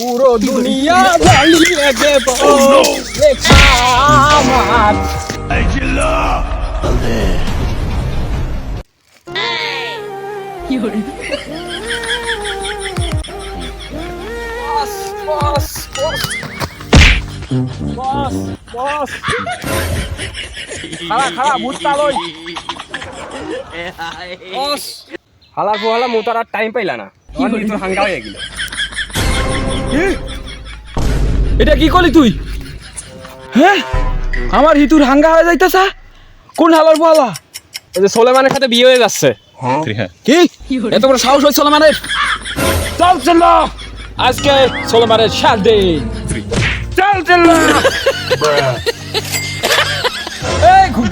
পুরো দুনিয়া জ্বালিয়ে দেব। লেখা আমার। বস বস বস। বস বস। খাড়া খাড়া মুত্তা লই। বস। হালার পোহালা মুতার আর টাইম পাইলা না। হাঙ্গা হয়ে গেল। এটা কি করলি তুই? হ্যাঁ আমার হিতুর হাঙ্গা হয়ে যাইতেছা? কোন হালার বলা এই যে সোলেমানের সাথে বিয়ে হয়ে যাচ্ছে। কি? এত বড় সাহস হয়েছিল মানে চল চল। আজকে সোলেমানের সাত দিন চল চল।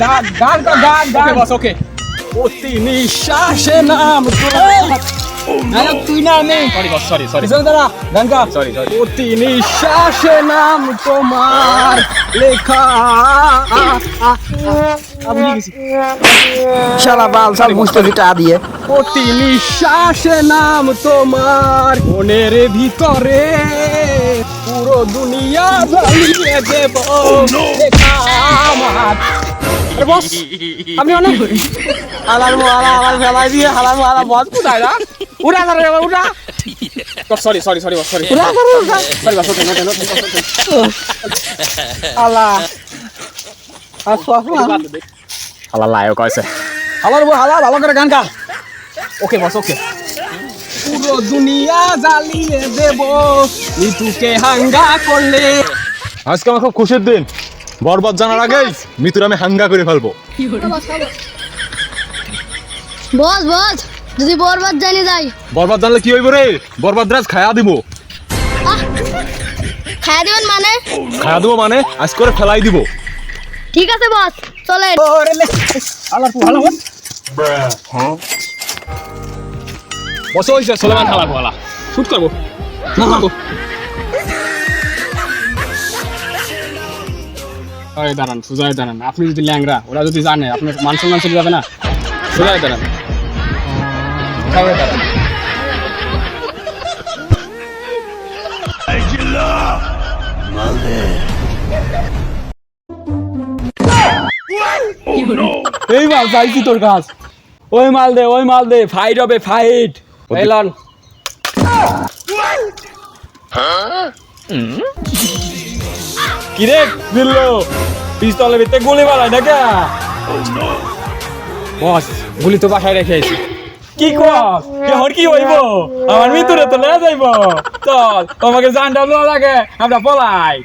গান গান গান গান বস ওকে। প্রতি নিঃশ্বাসে নাম তোমার তুই না আমি। সরি সরি সরি পিছনে দাঁড়া গান গা সরি সরি প্রতি নিঃশ্বাসে নাম তোমার লেখা। বাল দিয়ে। প্রতি নিঃশ্বাসে নাম তোমার মনের ভিতরে পুরো দুনিয়া দেব। লেখা আমার। আরে বস আপনি অনেক হালার মালা আমার ফেলাই দিয়ে হালার মালা বদ উঠায় না উঠা ধরে উঠা sorry sorry sorry boss sorry sorry boss okay নোটে নোটে আলা আর সফলা হালা লায়ক আছে হালার বউ হালা ভালো করে গান গা। ওকে বস ওকে। পুরো দুনিয়া জ্বালিয়ে দেব। নিতুকে হাঙ্গা করলে। আজকে আমার খুব খুশির দিন। বরবাদ জানার আগেই মিতুর আমি হাঙ্গা করে ফেলব। বস বস। যদি বরবাদ জানি যাই। বরবাদ জানলে কি হইব রে? বরবাদ রাজ খায়া দিব। খাইয়া দিবেন মানে? খায়া দিব মানে আজ করে ফেলাই দিব। ঠিক আছে বস চলে হালা বসে হইছে সোলেমান হালা পোহালা। শুট করব। না দাঁড়ান সুজয় দাঁড়ান। আপনি যদি ল্যাংরা ওরা যদি জানে আপনার মান সম্মান চলে যাবে না? সুজয় দাঁড়ান। সুজয় চাইছি তোর কাজ ওই মাল দে ওই মাল দে ফাইট হবে ফাইট এলন। কি কিরে দিল্লো? পিস্তলের ভিতরে গুলি বাড়ায় দেখা বস, গুলি তো বাসায় রেখে আছি কি কস? কেহর কি হইব? আমার মৃত্যুরে তো লেয়া যাইব চল আমাকে জানটা লোয়া লাগে, আমরা পলাই।